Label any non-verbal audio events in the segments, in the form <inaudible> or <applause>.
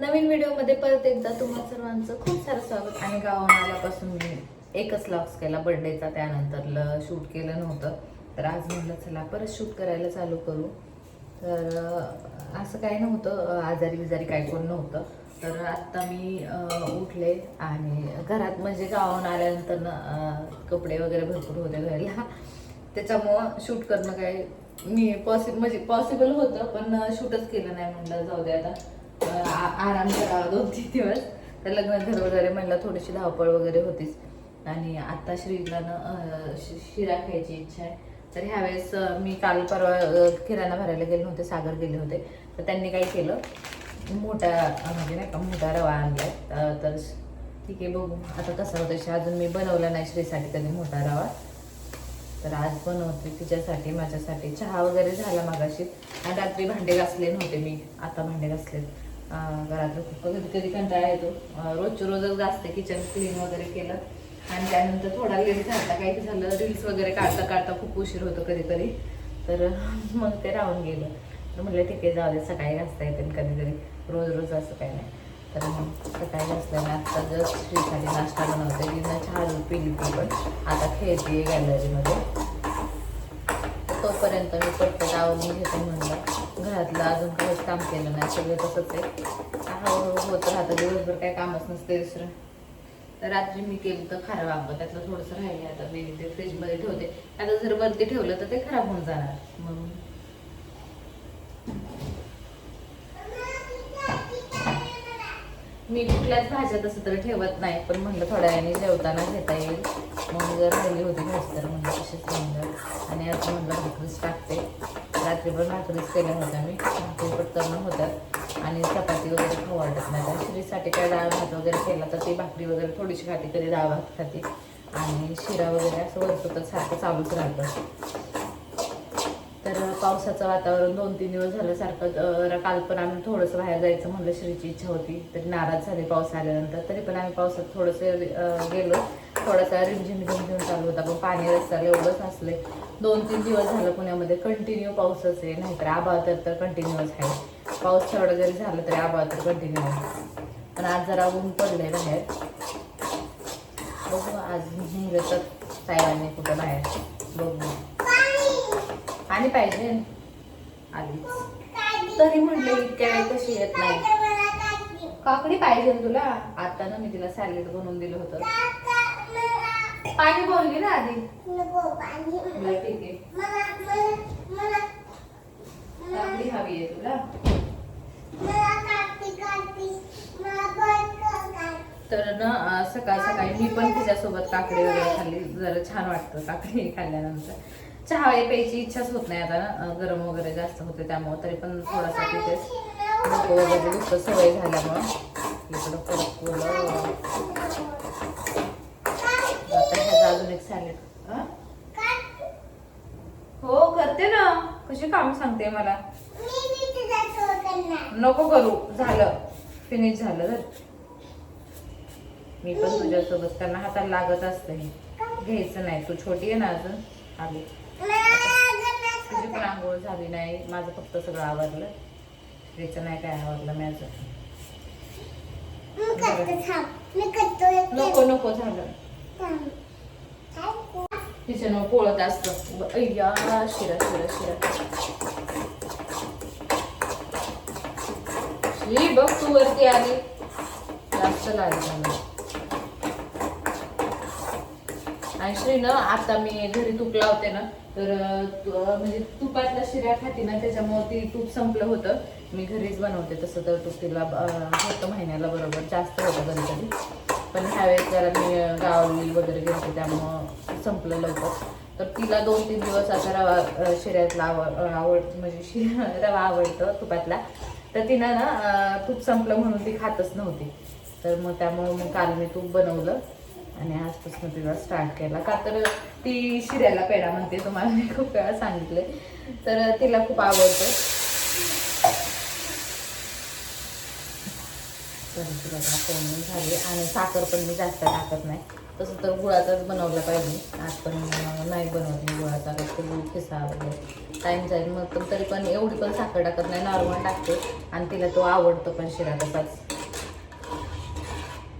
नवीन व्हिडिओमध्ये परत एकदा तुम्हा सर्वांचं खूप सारं स्वागत. आणि गावाहून आल्यापासून मी एकच लॉक्स केला. बर्थडेचा त्यानंतर शूट केलं नव्हतं. तर आज म्हणलं चला परत शूट करायला चालू करू. तर असं काही नव्हतं. आजारी बिजारी काय कोण नव्हतं. तर आत्ता मी उठले आणि घरात म्हणजे गावाहून आल्यानंतर ना, कपडे वगैरे भरपूर होते घ्यायला. त्याच्यामुळं शूट करणं काय मी पॉसिबल म्हणजे पॉसिबल होतं पण शूटच केलं नाही म्हणलं. जाऊ दे आता. आराम करावा दोन तीन दिवस. तर लग्न घर वगैरे म्हणलं थोडीशी धावपळ वगैरे होतीच. आणि आता श्रीलानं शि- शिरा खायची इच्छा आहे. तर ह्यावेळेस मी काल परवा किराणा भरायला गेले नव्हते सागर गेले होते. तर त्यांनी काय केलं मोठा म्हणजे नाही का मोठा रवा आणला तर ठीक आहे बघू. आता कसं होतं अजून मी बनवला नाही श्रीसाठी कधी मोठा रवा. तर आज बनवते तिच्यासाठी माझ्यासाठी. चहा वगैरे झाला मागाशी. आणि रात्री भांडे घासले नव्हते मी. आता भांडे घासले घरातलं खूप कधी कधी कंटाळा येतो. अं, रोजच्या रोजच घासते किचन क्लीन वगैरे केलं. आणि त्यानंतर थोडा वेळ झाला काही झालं रील्स वगैरे काढता काढता खूप उशीर होतो कधी कधी. तर <laughs> मग ते राहून गेलं. तर म्हटलं ठीक आहे जाऊ दे सकाळी घासता येते कधीतरी. रोज रोज असं काही नाही. तर मग सकाळी घासल्याने आत्ता जस्ट श्रीसाठी नाश्ता बनवते. तिनं चहा पिली ती पण आता खेळते गॅलरीमध्ये तोपर्यंत मी पटपट आवडून घेते म्हणलं. घरातलं अजून काहीच काम केलं नाही सगळं तसंच आहे. हळूहळू होत राहतं दिवसभर काही कामच नसते दुसरं. तर रात्री मी केलं तर खराब आंबं त्यातलं थोडंसं राहिलं आता मी ते फ्रीजमध्ये ठेवते. आता जर वरती ठेवलं तर ते खराब होऊन जाणार म्हणून. मी कुठल्याच भाज्या तसं तर ठेवत नाही पण म्हणलं थोड्या वेळाने जेवताना घेता येईल. मग जर राहिली होती भाजी तर म्हणलं तशीच म्हणलं आणि आज म्हणलं भाकरीच टाकते. रात्रीभर भाकरीच केल्या होत्या मी. भाकरी पटकन होतात आणि चपाती वगैरे खाऊ वाटत नाही शिरीसाठी काय डाळ भात वगैरे केला तर ती भाकरी वगैरे थोडीशी खाते कधी डाळ भात खाते. आणि शिरा वगैरे असं वरचं सारखं चालूच राहतं. तर पावसाचं वातावरण दोन तीन दिवस झालं सारखं काल पण आम्ही थोडंसं बाहेर जायचं म्हणलं श्रीची इच्छा होती. तरी नाराज झाले पाऊस आल्यानंतर. तरी पण आम्ही पावसात थोडंसं गेलो. थोडासा रिमझिम रिमझिम चालू होता. पण पाणी रस्त्याला एवढंच असले दोन तीन दिवस झालं पुण्यामध्ये कंटिन्यू पाऊसच आहे. नाहीतर आभाळ तर तर कंटिन्यूच आहे. पाऊस थोडा जरी झालं तरी आभाळ तर कंटिन्यू आहे. पण आज जरा ऊन पडलंय बाहेर. बघू आज निघलं तर साहेबांनी कुठं बाहेर. बघू. आणि पाहिजे. आधीच. तरी म्हटलं इतक्या वेळ कशी येत नाही. काकडी पाहिजे तुला? आता ना मी तिला सॅलेड बनवून दिलं होतं. पाणी बोलली ना आधी. बरं, ठीक आहे. हवी आहे तुला. तर ना अं, सकाळ सकाळी मी पण तिच्यासोबत काकडी वगैरे खाल्ली. जरा छान वाटतं काकडी खाल्ल्यानंतर. चहा प्यायची इच्छाच होत नाही आता ना. अं, गरम वगैरे जास्त होते त्यामुळं तरी पण थोडासा तिथेच डोकं वगैरे सवय झाल्यामुळं. इकडं परत अजून एक सॅलेड हो? करते ना. कशी काम सांगते मला. नको करू. झालं. फिनिश झालं तर मी पण तुझ्यासोबत त्यांना हाताला लागत असतं. हे घ्यायचं नाही. तू छोटी आहे ना अजून? आली. तुझी पण आंघोळ झाली नाही. माझं फक्त सगळं आवरलं. तिचं नाही काय आवरलं माझं. नको नको झालं. तिच्यानं पोळत असतं ब- शिरा शिरा शिरा ही बघ तू वरती आली जास्त लागली आणि श्री ना आता मी घरी तूप लावते ना तर म्हणजे तुपातल्या शिऱ्या खाती ना त्याच्यामुळे ती तूप संपलं होतं मी घरीच बनवते तसं तर तूप तिला होतं महिन्याला बरोबर जास्त होतं कधी कधी पण ह्यावेळेस जरा मी गावली वगैरे गेलते त्यामुळं संपलं लवकर. तर तिला दोन तीन दिवस असा रवा शिऱ्यातला आवड आवड म्हणजे शि <laughs> रवा आवडतं तुपातला. तर तिनं ना तूप संपलं म्हणून ती खातच नव्हती. तर मग त्यामुळं मग काल मी तूप बनवलं आणि आजपासून तिला स्टार्ट केला. का तर ती शिऱ्याला पेढा म्हणते तुम्हाला मी खूप वेळा सांगितले तर तिला खूप आवडतं. कणकी बघा फोडणी झाली आणि साखर पण मी जास्त टाकत नाही तसं. तर गुळाचाच बनवला पाहिजे आज पण नाही बनवत मी गुळाचा रस गुळ खिसा वगैरे टाईम जाईल मग पण तरी पण एवढी पण साखर टाकत नाही. नॉर्मल टाकते आणि तिला तो आवडतो पण शिरा तसाच.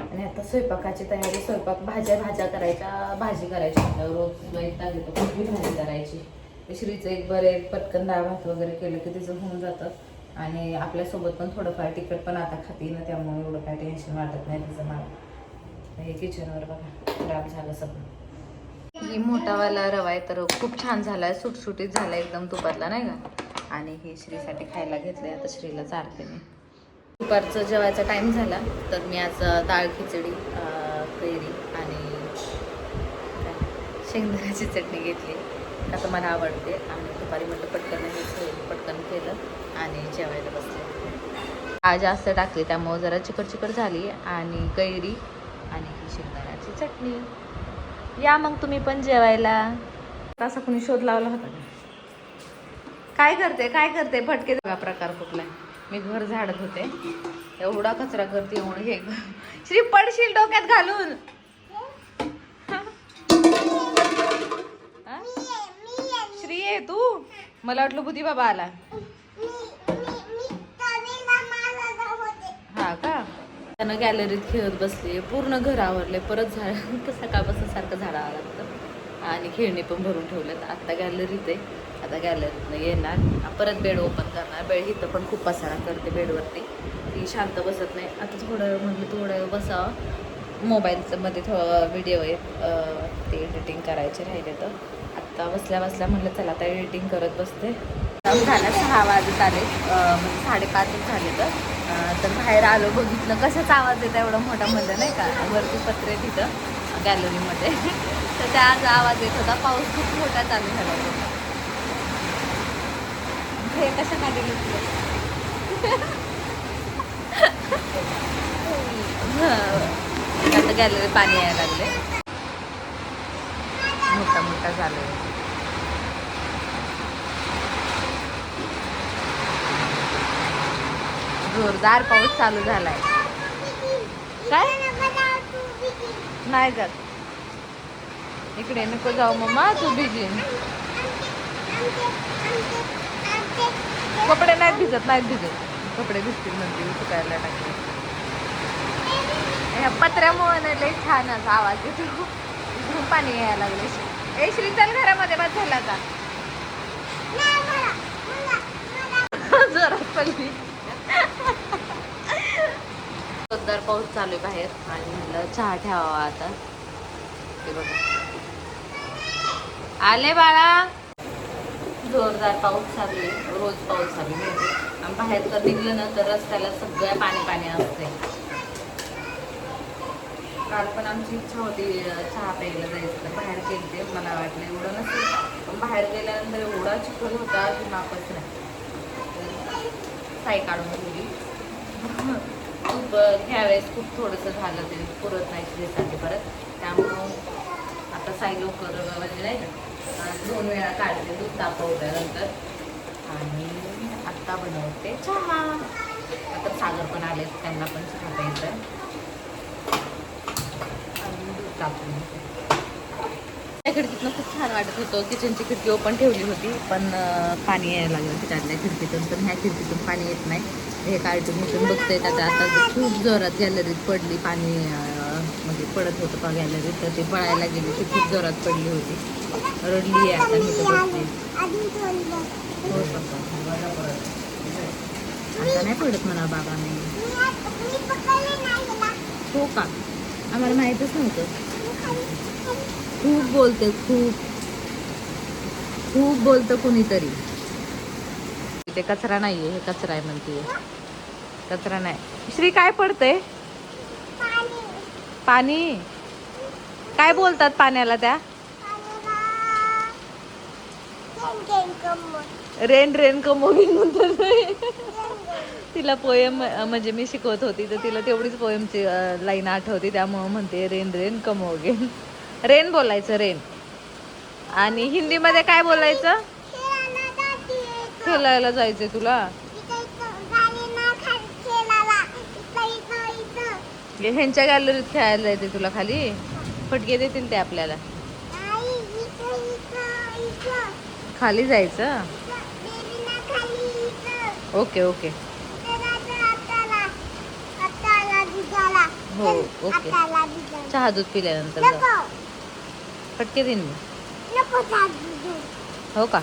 आणि आता स्वयंपाकाची तयारी स्वयंपाक भाज्या भाज्या करायच्या. भाजी करायची. म्हटल्यावर रोज वैताग तर कुठली भाजी करायची मिश्रीचं एक बरे पटकन डाळ भात वगैरे केलं की तिचं होऊन जातं. आणि आपल्यासोबत पण थोडंफार तिखट पण आता खाती ना त्यामुळे एवढं काय टेन्शन वाटत नाही तिचं मला. हे किचनवर बघा खराब झालं सगळं. ही मोठावाला रवा आहे तर खूप छान झाला आहे सुटसुटीत झाला एकदम तुपातला नाही का? आणि हे श्रीसाठी खायला घेतलंय आता श्रीला चालते मी. दुपारचं जेवायचा टाईम झाला तर मी आज डाळ खिचडी अ, कैरी आणि शेंगदाण्याची चटणी घेतली. तर मला आवडते. आणि दुपारी म्हटलं पटकन हेच होईल पटकन केलं आणि जेवायला बसले. आज जास्त टाकली त्यामुळं जरा चिकट चिकट झाली. आणि कैरी आणि ही शेंगदाण्याची चटणी. या मग तुम्ही पण जेवायला. तसा कुणी शोध लावला होता काय करते काय करते? फटके बघा प्रकार कुठला मी घर झाडत होते. एवढा कचरा करते एवढं हे. श्री पडशील डोक्यात घालून. हा? आहे तू. मला वाटलं बुद्धी बाबा आला. हा का? त्यानं गॅलरीत खेळत बसले पूर्ण घर आवरले परत झाड <laughs> सकाळपासून सारखं झाडावं लागतं. आणि खेळणी पण भरून ठेवलेत आत्ता गॅलरीत आहे. आता गॅलरीतनं येणार. परत बेड ओपन करणार. बेड इथं पण खूप पसारा करते बेडवरती ती शांत बसत नाही. आता थोडं वेळ म्हटलं थोडं वेळ बसावं. मोबाईलचं मध्ये थोडं व्हिडिओ आहेत. ते एडिटिंग करायचे राहिले तर. आता बसल्या बसल्या म्हटलं चला आता एडिटिंग करत बसते. काम झालं सहा वाजत आले. म्हणजे साडेपाचच झाले तर. तर बाहेर आलो बघितलं कशाच आवाज येतो एवढा मोठा म्हणलं नाही का? वरती पत्रे तिथं गॅलरीमध्ये <laughs> तर त्या आज आवाज येत होता. पाऊस खूप मोठा चालू झाला होता. हे कसं काढले तुला आता गॅलरी पाणी यायला लागले मोठा मोठा झालाय. जोरदार पाऊस चालू झालाय. काय? नाही जात. इकडे नको जाऊ मम्मा तू भिजी कपडे नाहीत भिजत नाहीत भिजत. कपडे भिजतील म्हणते सुकायला टाकले ह्या पत्र्यामुळे ना लई छान असा आवाज येतो. खूप पाणी यायला लागले ए श्री चल घरामध्ये बस झाला का जोरात पडली. सुंदर पाऊस चालू आहे बाहेर. आणि म्हणलं चहा ठेवावा आता. ते बघा. आले बाळा. जोरदार पाऊस चालू आहे. रोज पाऊस चालू आहे. आणि बाहेर तर निघलं ना तर रस्त्याला सगळं पाणी पाणी असते काल पण आमची इच्छा होती चहा प्यायला जायचं तर बाहेर गेलते मला वाटलं एवढं नसेल. पण बाहेर गेल्यानंतर एवढा चिखल होता की मापच नाही. साय साई काढून ठेवली. खूप ह्यावेळेस खूप थोडंसं झालं ते पुरत नाही श्रीसाठी परत. त्यामुळं आता साई लवकर म्हणजे नाही का दोन वेळा काढते दूध तापवल्यानंतर. आणि आत्ता बनवते चहा. आता सागर पण आले त्यांना पण चहा प्यायचा आहे. आणि त्या खिडकीतनं खूप छान वाटत होतं. किचनची खिडकी ओपन ठेवली होती पण पाणी यायला लागलं त्याच्यातल्या खिडकीतून पण ह्या खिडकीतून पाणी येत नाही. हे कार्टून इथून बघतंय आता आता खूप जोरात गॅलरीत पडली पाणी म्हणजे पडत होतं का गॅलरीत तर ते पळायला गेली ती खूप जोरात पडली होती. रडली आहे आता मी तर बसते आता नाही पडत म्हणा बाबा मी. हो का? आम्हाला माहीतच नव्हतं. खूप बोलते खूप. खूप बोलतं कुणीतरी. ते कचरा नाहीये हे कचरा आहे म्हणते कचरा नाही. श्री काय पडतंय? पाणी. काय बोलतात पाण्याला त्या? रेन रेन कमोगिन म्हणतात. तिला पोएम म्हणजे मी शिकवत होती तर तिला तेवढीच पोएमची लाईन आठवती. त्यामुळं म्हणते rain rain come again rain बोलायचं रेन. आणि हिंदीमध्ये काय बोलायचं? खेळायला जायचंय तुला. ह्यांच्या गॅलरीत खेळायला येते तुला खाली? फटके देतील ते आपल्याला. खाली जायचं. ओके ओके इथं राहतं हाताला. हाताला दुधाला. हो, ओके. चहा दूध पिल्यानंतर जा. फटके देईन मी. नको चहा दूध. हो का?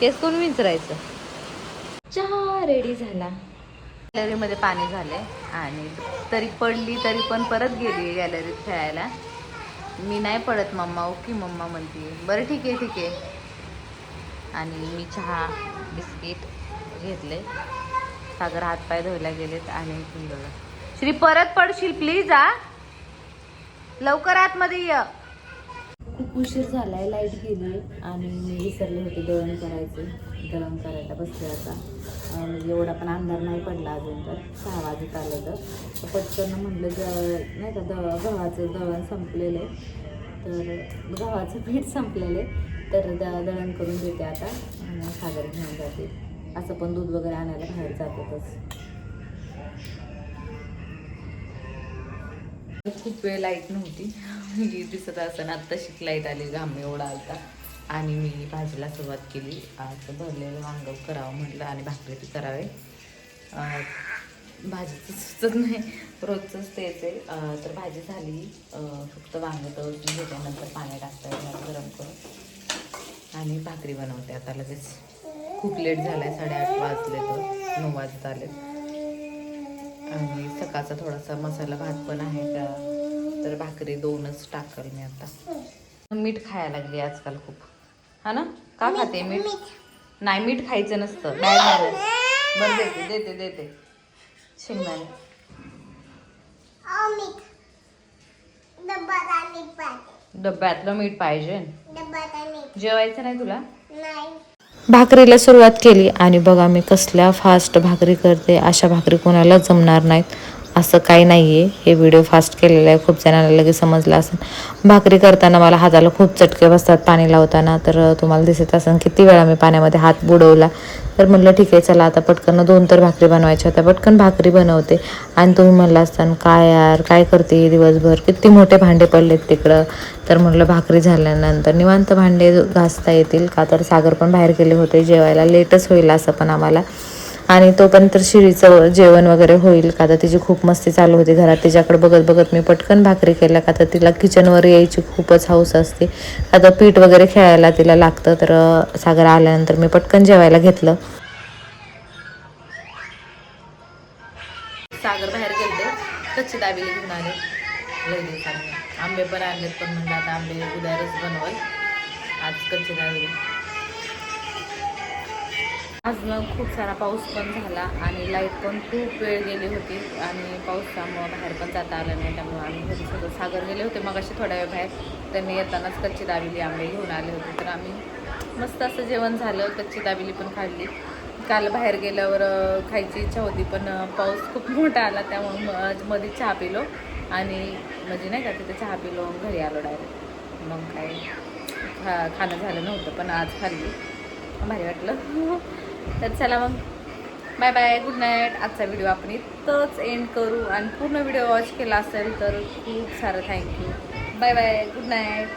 केस कोण विंचरायचं? चहा रेडी झाला. गॅलरीमध्ये पाणी झाले आणि तरी पडली तरी पण परत गेली गॅलरीत खेळायला. मी नाही पडत मम्मा ओके मम्मा म्हणते बरं ठीक आहे ठीक आहे. आणि मी चहा बिस्किट घेतले. सागर हातपाय धुवायला गेलेत आणि पिंडोला श्री परत पडशील प्लीज आ लवकर आतमध्ये ये. खूप उशीर झालाय लाइट गेली आणि मी विसरले होते दळण करायचे. दळण करायला बसले आता. म्हणजे एवढा पण अंधार नाही पडला अजून तर. सहा वाजत आलं तर. पटकन म्हटलं ज नाही का द गव्हाचं दळण संपलेलं आहे. तर गव्हाचं पीठ संपलेलं आहे. तर द दळण करून देते आता. सागर घेऊन जाते. असं पण दूध वगैरे आणायला बाहेर जातातच. खूप वेळ लाइट नव्हती. ही दिसत असताना आत्ताशीच लाइट आली घाम एवढा आलता. आणि मी भाजीला सुरुवात केली. आज भरलेलं वांग करावं म्हटलं आणि भाकरी करावे. भाजीचं सुचत नाही रोजचंच तेच आहे. तर भाजी झाली. फक्त वांग तळून घेतल्यानंतर पाणी टाकता गरम करून. आणि भाकरी बनवते. आता लगेच खूप लेट झाला आहे साडेआठ वाजले तर नऊ वाजता आले आणि सकाळचा थोडासा मसाला भात पण आहे का? तर भाकरी दोनच टाकल मी आता. मीठ खायला लागली आजकाल खूप. हा ना? का खाते मीठ? नाही मीठ खायचं नसतं. मॅनर्स बरं देते देते देते. शेंगदाणे. डब्यातलं मीठ पाहिजे. जेवायचं नाही तुला? नाही. भाकरीला सुरुवात केली. आणि बघा मी कसल्या फास्ट भाकरी करते अशा भाकरी कोणाला जमणार नाहीत. असं काही नाही आहे हे व्हिडिओ फास्ट केलेला आहे. खूप जणांना लगेच समजलं असेल. भाकरी करताना मला हाताला खूप चटके बसतात पाणी लावताना. तर तुम्हाला दिसत असेल किती वेळा मी पाण्यामध्ये हात बुडवला. तर म्हटलं ठीक आहे चला आता पटकन दोन तर भाकरी बनवायच्या होत्या. पटकन भाकरी बनवते. आणि तुम्ही म्हणला असताना काय यार काय करते दिवसभर? किती मोठे भांडे पडलेत तिकडं. तर म्हटलं भाकरी झाल्यानंतर निवांत भांडे घासता येतील का? तर सागर पण बाहेर गेले होते. जेवायला लेटच होईल असं पण आम्हाला. आणि तोपर्यंत शिरीचं जेवण वगैरे होईल का? तर तिची खूप मस्ती चालू होती घरात. तिच्याकडे बघत बघत मी पटकन भाकरी केल्या का? तर तिला किचनवर यायची खूपच हौस असते. आता पीठ वगैरे खेळायला तिला लागतं तर सागर आल्यानंतर मी पटकन जेवायला घेतलं. सागर बाहेर गेले कच्ची दाबेली घेऊन आले. लई आंबे पण आणलेत पण म्हणजे आता आंबे उद्या रस बनवल. आज कच्ची दाबेली आज मग खूप सारा पाऊस पण झाला आणि लाइट पण खूप वेळ गेली होती आणि पावसामुळं बाहेर पण जाता आलं नाही त्यामुळं आम्ही घरी सगळं सागर गेले होते. मग असे थोड्या वेळ बाहेर त्यांनी येतानाच कच्ची दाबिली आंबे घेऊन आले होते. तर आम्ही मस्त असं जेवण झालं कच्ची दाबिली पण खाल्ली. काल बाहेर गेल्यावर खायची इच्छा होती पण पाऊस खूप मोठा आला त्यामुळं मध्ये चहा पिलो आणि म्हणजे नाही का तिथे चहा पिलो घरी आलो डायरेक्ट मग काय खा खाणं झालं नव्हतं पण आज खाल्ली. भारी वाटलं. <laughs> तर चला मग. बाय बाय गुड नाईट आजचा व्हिडिओ आपण इथंच एंड करू. आणि पूर्ण व्हिडिओ वॉच केला असेल तर खूप सारं thank you bye bye good night